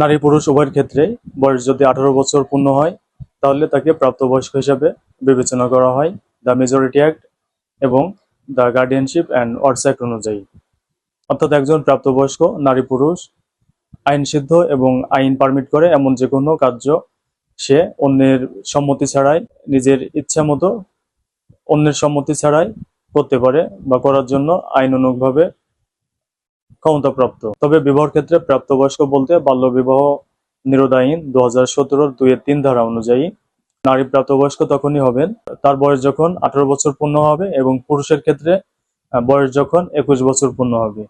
নারী পুরুষ উভয়ের ক্ষেত্রে বয়স যদি আঠারো বছর পূর্ণ হয়, তাহলে তাকে প্রাপ্তবয়স্ক হিসাবে বিবেচনা করা হয় দ্য মেজরিটি অ্যাক্ট এবং the guardianship and wards act অনুযায়ী। অর্থাৎ একজন প্রাপ্তবয়স্ক নারী পুরুষ আইন সিদ্ধ এবং আইন পারমিট করে এমন যে কোনো কার্য সে অন্যের সম্মতি ছাড়াই নিজের ইচ্ছা মতো অন্যের সম্মতি ছাড়াই করতে পারে বা করার জন্য আইনানুগভাবে ক্ষমতাপ্রাপ্ত। তবে বিবাহের ক্ষেত্রে প্রাপ্তবয়স্ক বলতে বাল্য বিবাহ নিরোধ আইন দু হাজার সতেরোর দুইয়ের তিন ধারা অনুযায়ী নারী প্রাপ্তবয়স্ক তখনই হবেন। তার বয়স যখন আঠারো বছর পূর্ণ হবে এবং পুরুষের ক্ষেত্রে বয়স যখন একুশ বছর পূর্ণ হবে।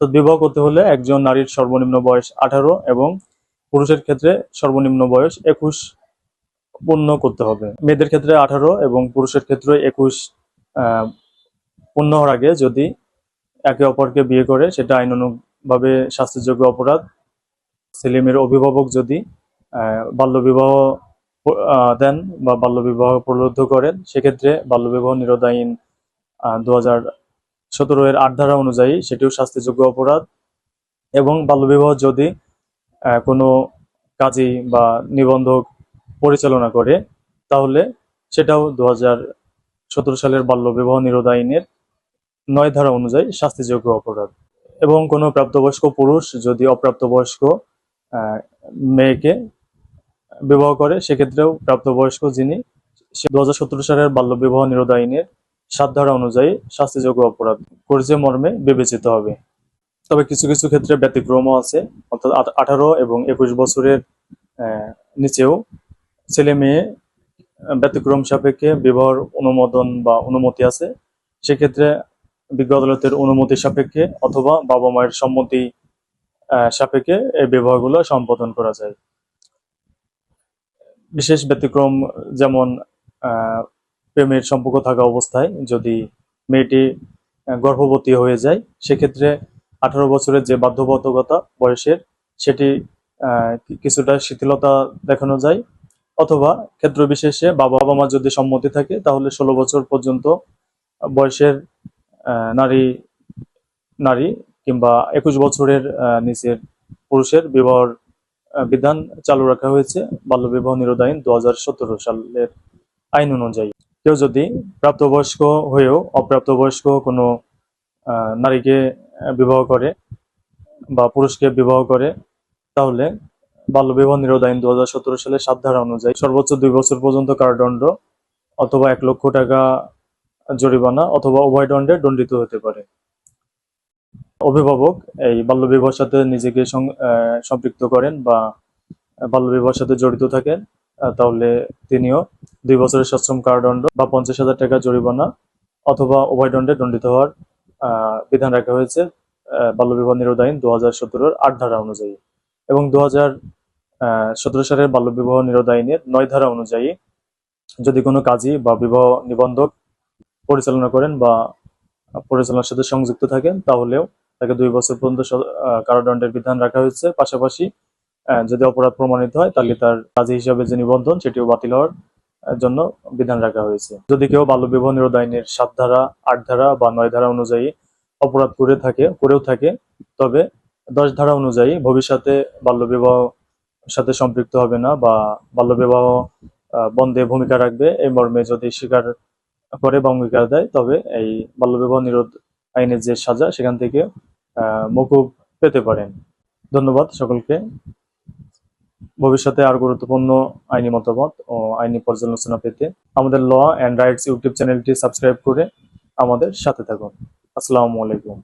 তো বিবাহ করতে হলে একজন নারীর সর্বনিম্ন বয়স আঠারো এবং পুরুষের ক্ষেত্রে সর্বনিম্ন বয়স একুশ পূর্ণ করতে হবে। মেয়েদের ক্ষেত্রে আঠারো এবং পুরুষের ক্ষেত্রে একুশ পূর্ণ হওয়ার আগে যদি একে অপরকে বিয়ে করে, সেটা আইনানুগভাবে শাস্তিযোগ্য অপরাধ। ছেলেমেয়ের অভিভাবক যদি বাল্যবিবাহ দেন বা বাল্যবিবাহ প্রলুব্ধ করেন, সেক্ষেত্রে বাল্যবিবাহ নিরোধ আইন দু হাজার সতেরো এর আট ধারা অনুযায়ী সেটিও শাস্তিযোগ্য অপরাধ। এবং বাল্যবিবাহ যদি কোনো কাজী বা নিবন্ধক পরিচালনা করে, তাহলে সেটাও দু হাজার সতেরো সালের বাল্যবিবাহ নিরোধ আইনের নয় ধারা অনুযায়ী শাস্তিযোগ্য অপরাধ। এবং কোনো প্রাপ্তবয়স্ক পুরুষ যদি অপ্রাপ্তবয়স্ক মেয়েকে বিবাহ করে, সেক্ষেত্রেও প্রাপ্তবয়স্ক যিনি, সে দু হাজার সতেরো সালের বাল্যবিবাহ নিরোধ আইনের সাত ধারা অনুযায়ী শাস্তিযোগ্য অপরাধ করেছে মর্মে বিবেচিত হবে। তবে কিছু কিছু ক্ষেত্রে ব্যতিক্রমও আছে, অর্থাৎ আঠারো এবং একুশ বছরের নিচেও ছেলে মেয়ে ব্যতিক্রম সাপেক্ষে বিবাহর অনুমোদন বা অনুমতি আছে। সেক্ষেত্রে বিজ্ঞ আদালতের অনুমতি সাপেক্ষে অথবা বাবা মায়ের সম্মতি সাপেক্ষে এই বিবাহগুলো সম্পাদন করা যায়। বিশেষ ব্যতিক্রম যেমন প্রেমের সম্পর্ক থাকা অবস্থায় যদি মেয়েটি গর্ভবতী হয়ে যায়, সেক্ষেত্রে আঠারো বছরের যে বাধ্যবাধকতা বয়সের, সেটি কিছুটা শিথিলতা দেখানো যায়। অথবা ক্ষেত্র বিশেষে বাবা মা যদি সম্মতি থাকে, তাহলে ষোলো বছর পর্যন্ত বয়সের নারী নারী কিংবা একুশ বছরের নিচের পুরুষের বিবাহর বিধান চালু রাখা হয়েছে বাল্যবিবাহ নিরোধ আইন দু হাজার সতেরো সালের আইন অনুযায়ী। কেউ যদি প্রাপ্তবয়স্ক হয়েও অপ্রাপ্তবয়স্ক কোনো নারীকে বিবাহ করে বা পুরুষকে বিবাহ করে, তাহলে বাল্যবিবাহ নিরোধ আইন দু হাজার সতেরো সালের সাত ধারা অনুযায়ী সর্বোচ্চ দুই বছর পর্যন্ত কারাদণ্ড অথবা এক লক্ষ টাকা জরিমানা অথবা উভয় দণ্ডে দণ্ডিত হতে পারে। অভিভাবক এই বাল্যবিবাহের সাথে নিজেকে সম্পৃক্ত করেন বা বাল্যবিবাহের সাথে জড়িত থাকেন তাহলে তিনিও দুই বছরের সশ্রম কারাদণ্ড বা পঞ্চাশ হাজার টাকা জরিমানা অথবা উভয় দণ্ডে দণ্ডিত হওয়ার বিধান রাখা হয়েছে বাল্যবিবাহ নিরোধ আইন দু হাজার সতেরোর আট ধারা অনুযায়ী। এবং দু হাজার সতেরো সালের বাল্যবিবাহ নিরোধ আইনের নয় ধারা অনুযায়ী যদি কোনো কাজী বা বিবাহ নিবন্ধক পরিচালনা করেন বা পরিচালনার সাথে সংযুক্ত থাকেন তাহলেও তাকে দুই বছর পর্যন্ত কারাদণ্ডের বিধান রাখা হয়েছে। পাশাপাশি যদি অপরাধ প্রমাণিত হয় তাহলে তার কাজী হিসাবে যে নিবন্ধন সেটিও বাতিল হওয়ার জন্য বিধান রাখা হয়েছে। যদি কেউ বাল্যবিবাহ নিরোধ আইনের সাত ধারা আট ধারা বা নয় ধারা অনুযায়ী অপরাধ করে থাকে করেও থাকে তবে দশ ধারা অনুযায়ী ভবিষ্যতে বাল্যবিবাহ সাথে সম্পৃক্ত হবে না বা বাল্যবিবাহ আহ, বন্ধে ভূমিকা রাখবে। এই মর্মে যদি স্বীকার করে অঙ্গীকার দেয়। তবে এই বাল্যবিবাহ নিরোধ আইনের যে সাজা, সেখান থেকে মকুব পেতে পারেন। ধন্যবাদ সকলকে। ভবিষ্যতে আর গুরুত্বপূর্ণ আইনি মতামত ও আইনি পর্যালোচনা পেতে আমাদের ল অ্যান্ড রাইটস ইউটিউব চ্যানেলটি সাবস্ক্রাইব করে আমাদের সাথে থাকুন। আসসালামু আলাইকুম।